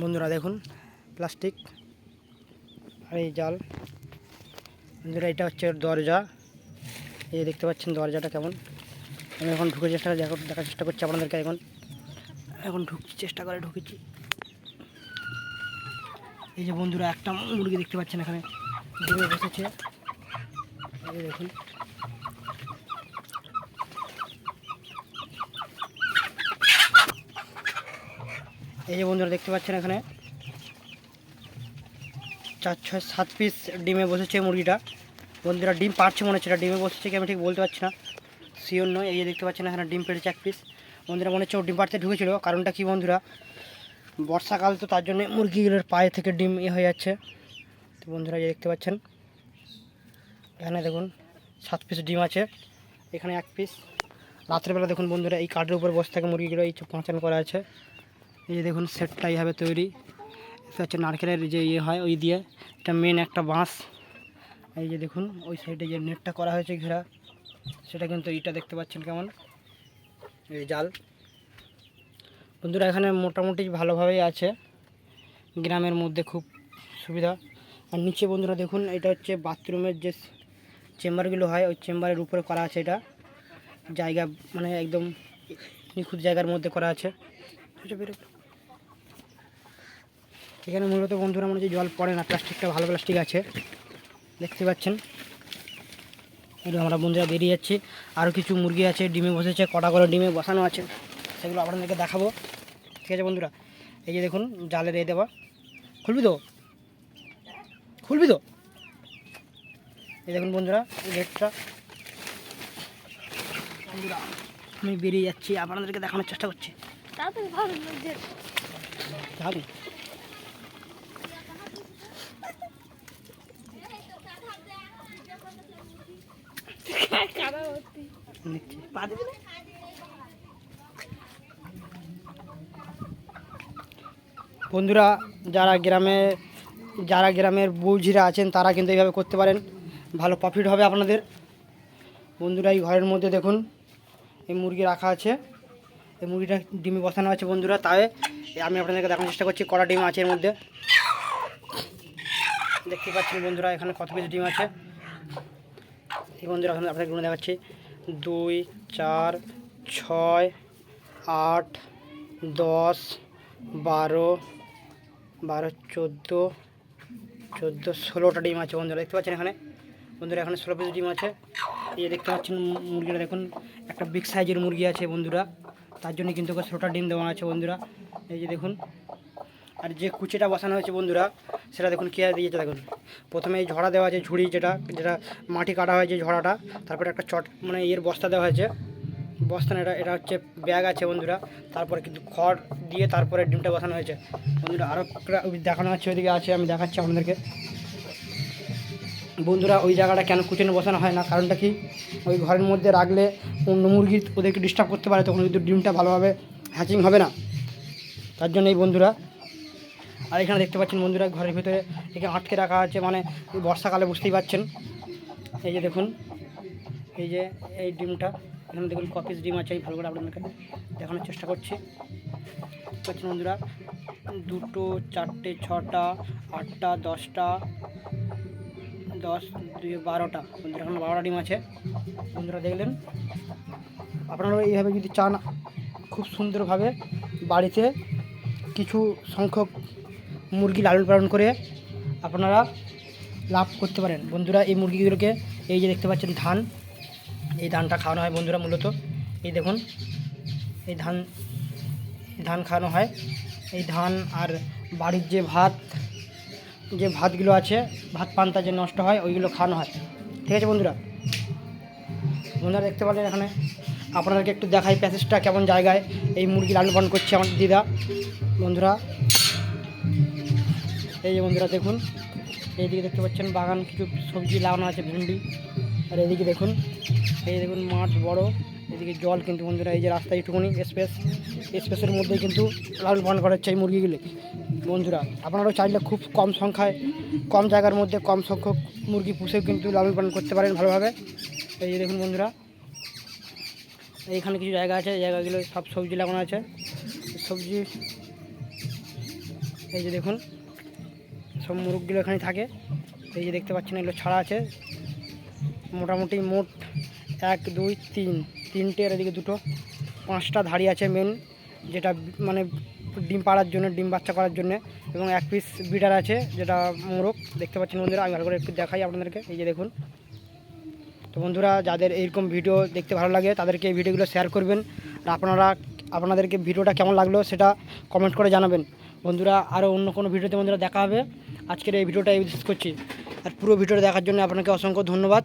বন্ধুরা দেখুন, প্লাস্টিক আর এই জাল। বন্ধুরা, এটা হচ্ছে দরজা। এই দেখতে পাচ্ছেন দরজাটা কেমন। আমি এখন ঢুকে চেষ্টা দেখা দেখার চেষ্টা করছি আপনাদেরকে এখন। এখন ঢুকছি চেষ্টা করে ঢুকেছি। এই যে বন্ধুরা, একটা মুরগি দেখতে পাচ্ছেন এখানে। বসেছে। দেখুন। এই যে বন্ধুরা দেখতে পাচ্ছেন এখানে চার, ছয়, সাত পিস ডিমে বসেছে মুরগিটা। বন্ধুরা ডিম পারছে মনে হচ্ছে ডিমে বসেছে কি আমি ঠিক বলতে পারছি না। শিওর নয়, এই যে দেখতে পাচ্ছেন এখানে ডিম পেড়েছে এক পিস বন্ধুরা মনে হচ্ছে ও ডিম পাড়তে ঢুকেছিল, কারণটা কি বন্ধুরা? বর্ষাকাল তো তার জন্য মুরগিগুলোর পায়ে থেকে ডিম ইয়ে হয়ে যাচ্ছে। তো বন্ধুরা যে দেখতে পাচ্ছেন, এখানে দেখুন, সাত পিস ডিম আছে, এখানে এক পিস রাত্রেবেলা দেখুন বন্ধুরা এই কাঠের উপর বসে থাকে মুরগিগুলো এই পাঁচান করা আছে। এই যে দেখুন সেটটা এইভাবে তৈরি। এটা হচ্ছে নারকেলের যে ইয়ে হয়, ওই দিয়ে। এটা মেন একটা বাঁশ। এই যে দেখুন, ওই সাইডে যে নেটটা করা হয়েছে ঘেরা, সেটা কিন্তু এইটা দেখতে পাচ্ছেন কেমন? এই জাল। বন্ধুরা, এখানে মোটামুটি ভালোভাবেই আছে। গ্রামের মধ্যে খুব সুবিধা। আর নিচে বন্ধুরা দেখুন, এটা হচ্ছে বাথরুমের যে চেম্বারগুলো হয়, ওই চেম্বারের উপরে করা আছে এটা। জায়গা মানে একদম নিখুঁত জায়গার মধ্যে করা আছে। এখানে মূলত বন্ধুরা মনে হচ্ছে জল পড়ে না প্লাস্টিকটা ভালো প্লাস্টিক আছে। দেখতে পাচ্ছেন? এটা আমরা বন্ধুরা বেরিয়ে যাচ্ছি। আরও কিছু মুরগি আছে ডিমে বসেছে কটা করে ডিমে বসানো আছে সেগুলো আপনাদেরকে দেখাবো। ঠিক আছে বন্ধুরা এই যে দেখুন জালে এ দেওয়া। খুলবি তো? খুলবি তো? এই দেখুন বন্ধুরা গেটটা। বন্ধুরা আমি বেরিয়ে যাচ্ছি আপনাদেরকে দেখানোর চেষ্টা করছি। বন্ধুরা, যারা গ্রামে, যারা গ্রামের বৌঝিরা আছেন, তারা কিন্তু এইভাবে করতে পারেন। ভালো প্রফিট হবে আপনাদের। বন্ধুরা, এই ঘরের মধ্যে দেখুন, এই মুরগি রাখা আছে। এই মুরগিটা ডিমে বসানো আছে বন্ধুরা, তাই আমি আপনাদেরকে দেখানোর চেষ্টা করছি, কটা ডিম আছে এর মধ্যে। দেখতে পাচ্ছেন বন্ধুরা, এখানে কত পিস ডিম আছে। এই বন্ধুরা গুনে দেখাচ্ছি। দুই, চার, ছয়, আট, দশ, বারো বারো, চোদ্দ চোদ্দ, ষোলোটা ডিম আছে বন্ধুরা, দেখতে পাচ্ছেন এখানে? বন্ধুরা, এখানে ষোলো পিস ডিম আছে। এই দেখতে পাচ্ছেন মুরগিটা দেখুন, একটা বিগ সাইজের মুরগি আছে বন্ধুরা। তার জন্য কিন্তু ষোলোটা ডিম দেওয়া আছে বন্ধুরা। এই যে দেখুন আর যে কুচিটা বসানো হয়েছে বন্ধুরা, সেটা দেখুন কে দিয়েছে দেখুন। প্রথমে এই ঝড়া দেওয়া আছে, ঝুড়ি যেটা যেটা মাটি কাটা হয়েছে ঝড়াটা, তারপরে একটা চট মানে ইয়ের বস্তা দেওয়া হয়েছে। বস্তা এটা এটা হচ্ছে ব্যাগ আছে বন্ধুরা, তারপরে কিন্তু খড় দিয়ে তারপরে ডিমটা বসানো হয়েছে। বন্ধুরা আরও দেখানো হচ্ছে, ওইদিকে আছে, আমি দেখাচ্ছি আপনাদেরকে। বন্ধুরা, ওই জায়গাটা কেন কুচেনে বসানো হয় না? কারণটা কি? ওই ঘরের মধ্যে রাখলে অন্য মুরগি ওদেরকে ডিস্টার্ব করতে পারে, তখন কিন্তু ডিমটা ভালোভাবে হ্যাচিং হবে না। তার জন্য এই বন্ধুরা আর এখানে দেখতে পাচ্ছেন বন্ধুরা ঘরের ভিতরে এখানে আটকে রাখা আছে মানে বর্ষাকালে বুঝতেই পাচ্ছেন। এই যে দেখুন, এই যে এই ডিমটা, এখানে দেখুন কপিস ডিম আছে ভালো করে আপনাদেরকে দেখানোর চেষ্টা করছি। পাচ্ছেন বন্ধুরা, দুটো, চারটে, ছটা, আটটা, দশটা, দশ, দুই, বারোটা। বন্ধুরা, এখন বারোটা ডিম আছে। বন্ধুরা, দেখলেন? আপনারা এইভাবে যদি চান, খুব সুন্দরভাবে বাড়িতে কিছু সংখ্যক মুরগি লালন পালন করে আপনারা লাভ করতে পারেন। বন্ধুরা, এই মুরগিগুলোকে এই যে দেখতে পাচ্ছেন ধান, এই ধানটা খাওয়ানো হয় বন্ধুরা মূলত। এই দেখুন, এই ধান ধান খাওয়ানো হয়। এই ধান আর বাড়ির যে ভাত, যে ভাতগুলো আছে, ভাত পান্তা যে নষ্ট হয়, ওইগুলো খাওয়ানো হয়। ঠিক আছে বন্ধুরা? বন্ধুরা দেখতে পারলেন এখানে? আপনাদেরকে একটু দেখাই প্যাসেজটা কেমন জায়গায় এই মুরগি লালন পালন করছে আমার দিদা। বন্ধুরা এই যে বন্ধুরা দেখুন, এইদিকে দেখতে পাচ্ছেন বাগান, কিছু সবজি লাগানো আছে, ভেন্ডি। আর এদিকে দেখুন, এই দেখুন মাঠ বড় এদিকে জল কিন্তু বন্ধুরা, এই যে রাস্তা এইটুকুনি স্পেস স্পেসের মধ্যে কিন্তু লালন পালন করা হচ্ছে এই মুরগিগুলি। বন্ধুরা, আপনারাও চাইলে খুব কম সংখ্যায়, কম জায়গার মধ্যে কম সংখ্যক মুরগি পুষে কিন্তু লালন পালন করতে পারেন ভালোভাবে। এই যে দেখুন বন্ধুরা, এইখানে কিছু জায়গা আছে জায়গাগুলো সব সবজি লাগানো আছে। সবজি, এই যে দেখুন সব মুরগগুলো এখানে থাকে। এই যে দেখতে পাচ্ছেন এগুলো ছাড়া আছে। মোটামুটি মোট এক, দুই, তিন, তিনটে এদিকে দুটো। পাঁচটা ধাড়ি আছে মেন যেটা মানে ডিম পাড়ার জন্য, ডিম বাচ্চা করার জন্য। এবং এক পিস বিডার আছে, যেটা মোরগ দেখতে পাচ্ছেন বন্ধুরা, আমি ভালো করে একটু দেখাই আপনাদেরকে। এই যে দেখুন। তো বন্ধুরা, যাদের এইরকম ভিডিও দেখতে ভালো লাগে, তাদেরকে এই ভিডিওগুলো শেয়ার করবেন। আর আপনারা, আপনাদেরকে ভিডিওটা কেমন লাগল, সেটা কমেন্ট করে জানাবেন। বন্ধুরা, আরও অন্য কোনো ভিডিওতে বন্ধুরা দেখা হবে। আজকের এই ভিডিওটা ইউজ করছি। আর পুরো ভিডিওটা দেখার জন্য আপনাকে অসংখ্য ধন্যবাদ।